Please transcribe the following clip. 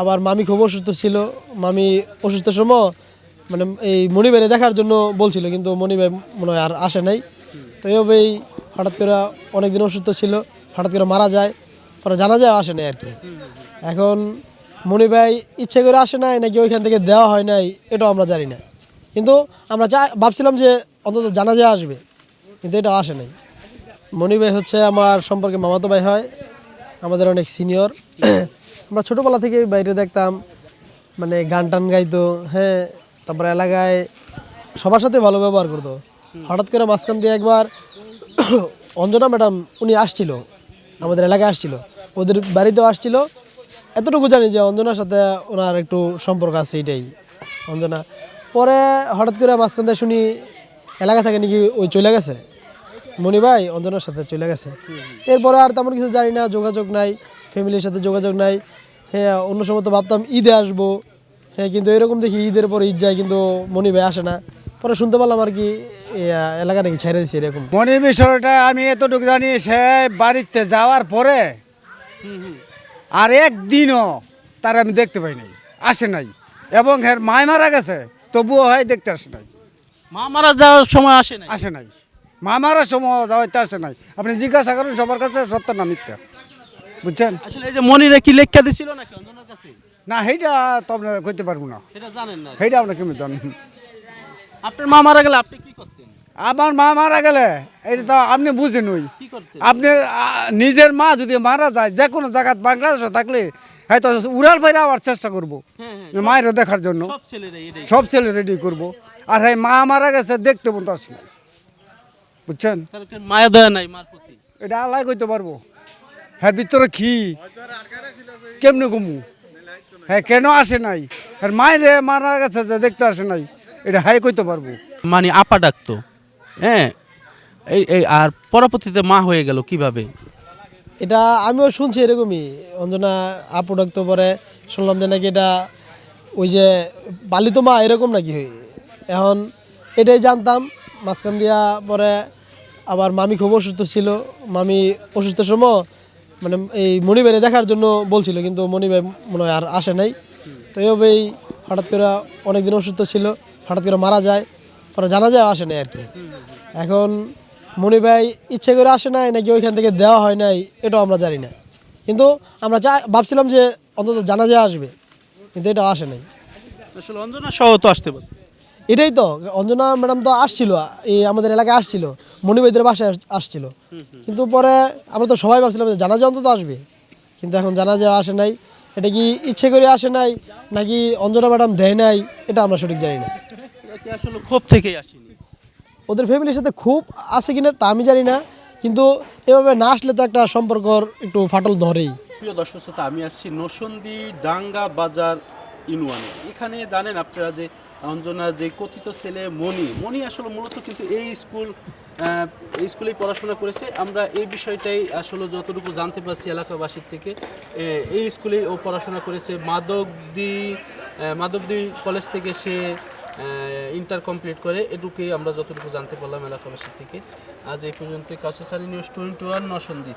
আবার মামি খুব অসুস্থ ছিল। মামি অসুস্থ সময় মানে এই মনিবাইরে দেখার জন্য বলছিল, কিন্তু মণিবাই মনে হয় আর আসে নাই। তো এইভাবেই হঠাৎ করে অনেকদিন অসুস্থ ছিল, হঠাৎ করে মারা যায়, পরে জানা যায় আসে নাই আর কি। এখন মণিবাই ইচ্ছে করে আসে নাই নাকি ওইখান থেকে দেওয়া হয় নাই, এটাও আমরা জানি না। কিন্তু আমরা চা ভাবছিলাম যে অন্তত জানা যায় আসবে, কিন্তু এটা আসে নাই। মণিবাই হচ্ছে আমার সম্পর্কে মামাতো ভাই হয়, আমাদের অনেক সিনিয়র আমরা ছোটোবেলা থেকে বাইরে দেখতাম মানে গান টান গাইতো হ্যাঁ তারপরে এলাকায় সবার সাথে ভালো ব্যবহার করতো। হঠাৎ করে মাঝখান দিয়ে একবার অঞ্জনা ম্যাডাম, উনি আসছিল, আমাদের এলাকায় আসছিল, ওদের বাড়িতেও আসছিল। এতটুকু জানি যে অঞ্জনার সাথে ওনার একটু সম্পর্ক আছে এটাই, অঞ্জনা। পরে হঠাৎ করে মাঝখান দিয়ে শুনি, এলাকা থেকে নাকি ওই চলে গেছে। মনি ভাই, অঞ্জনার সাথে চলে গেছে। এরপরে আর তেমন কিছু জানি না, যোগাযোগ নাই ফ্যামিলির সাথে যোগাযোগ নাই। হ্যাঁ অন্য সময় তো ভাবতাম ঈদে আসব। হ্যাঁ কিন্তু এরকম দেখি ঈদের পরে ঈদ যায় কিন্তু মনি ভাই আসে না। পরে শুনতে পারলাম আর কি এলাকা নাকি ছেড়ে দিচ্ছে এরকম। মনে বিষয়টা আমি এতটুকু জানি সে বাড়িতে যাওয়ার পরে আর একদিনও তার আমি দেখতে পাই নাই আসে নাই। এবং এর মায় মারা গেছে তবুও হয় দেখতে আসে নাই। মা মারা যাওয়ার সময় আসে না আসে নাই। মা মারার সময় যাওয়াইতে আসে নাই। আপনি জিজ্ঞাসা করেন সবার কাছে সত্য না মিথ্যা? বুঝছেন? আসলে এই যে মনিরা কি লেখা দিছিল নাকি অঞ্জনার কাছে? না সেইটা তো আপনার কইতে পারব না। সেটা জানেন না। সেইটা আপনার কেমন জানেন? আপনার মা মারা গেলে আপনি কি করতেন? আমার মা মারা গেলে এটা তো আপনি বুঝেন ওই আপনার নিজের মা যদি মারা যায় যে কোনো জায়গায় বাংলাদেশে থাকলে হয়তো উড়াল ফাইরে আবার চেষ্টা করব। হ্যাঁ হ্যাঁ। মায়ের দেখার জন্য। সব ছেলে রেডি করব। আর হ্যাঁ মা মারা গেছে দেখতে মতো আসে না বুঝছেন? মায়া দয়া নাই এটা আলাই করতে পারব। হ্যাঁ ভিতরে কি? কেমনে কমু হ্যাঁ কেন আসে নাই? আর মায়ের মারা গেছে যে দেখতে আসে নাই এটা হ্যাঁ কইতে পারব। মানে আপা ডাকতো? হ্যাঁ এই এই আর পরবর্তীতে মা হয়ে গেল কীভাবে? এটা আমিও শুনছি এরকমই। অঞ্জনা আপু ডাকতে পরে শুনলাম যে নাকি এটা ওই যে পালিত মা এরকম নাকি? হয় এখন এটাই জানতাম। মাঝখান দিয়া পরে আবার মামি খুব অসুস্থ ছিল। মামি অসুস্থ সময় মানে এই মণিবাইরে দেখার জন্য বলছিল, কিন্তু মণিবাই মনে হয় আর আসে নাই। তো এইভাবেই হঠাৎ করে অনেকদিন অসুস্থ ছিল, হঠাৎ করে মারা যায়, পরে জানা যায় আসে নাই আর কি। এখন ভাই ইচ্ছে করে আসে নাই, নাকি ওইখান থেকে দেওয়া হয় নাই, এটাও আমরা জানি না। কিন্তু আমরা চা ভাবছিলাম যে অন্তত জানা যায় আসবে, কিন্তু এটা আসে নাই। আসলে অঞ্জনা সহ তো আসতে পারত এটাই তো অঞ্জনা ম্যাডাম তো আসছিল এই আমাদের এলাকায় আসছিল মণিবাইদের বাসায় আস- আসছিল। কিন্তু পরে আমরা তো সবাই ভাবছিলাম যে জানাজা অন্তত আসবে। কিন্তু এখন জানাজা আসে নাই এটা কি ইচ্ছে করে আসে নাই নাকি অঞ্জনা ম্যাডাম দেয় নাই এটা আমরা সঠিক জানি না। আসলে ক্ষোভ থেকেই আসেনি? ওদের ফ্যামিলির সাথে খুব আছে কিনা তা আমি জানি না কিন্তু এভাবে না আসলে তো একটা সম্পর্কর একটু ফাটল ধরেই। প্রিয় দর্শক শ্রোতা আমি আসছি নসন্দি ডাঙ্গা বাজার ইউনিয়নে এখানে জানেন আপনারা যে অঞ্জনা, যে কথিত ছেলে মণি মণি আসলে মূলত কিন্তু এই স্কুল এই স্কুলেই পড়াশোনা করেছে। আমরা এই বিষয়টাই আসলে যতটুকু জানতে পারছি এলাকাবাসীর থেকে এই স্কুলেই ও পড়াশোনা করেছে। মাদকদি মাধবদী কলেজ থেকে সে ইন্টার কমপ্লিট করে, এটুকুই আমরা যতটুকু জানতে পারলাম এলাকাবাসীর থেকে। আজ এই পর্যন্ত কাছে নিউজ টোয়েন্টি ওয়ান নসন্দি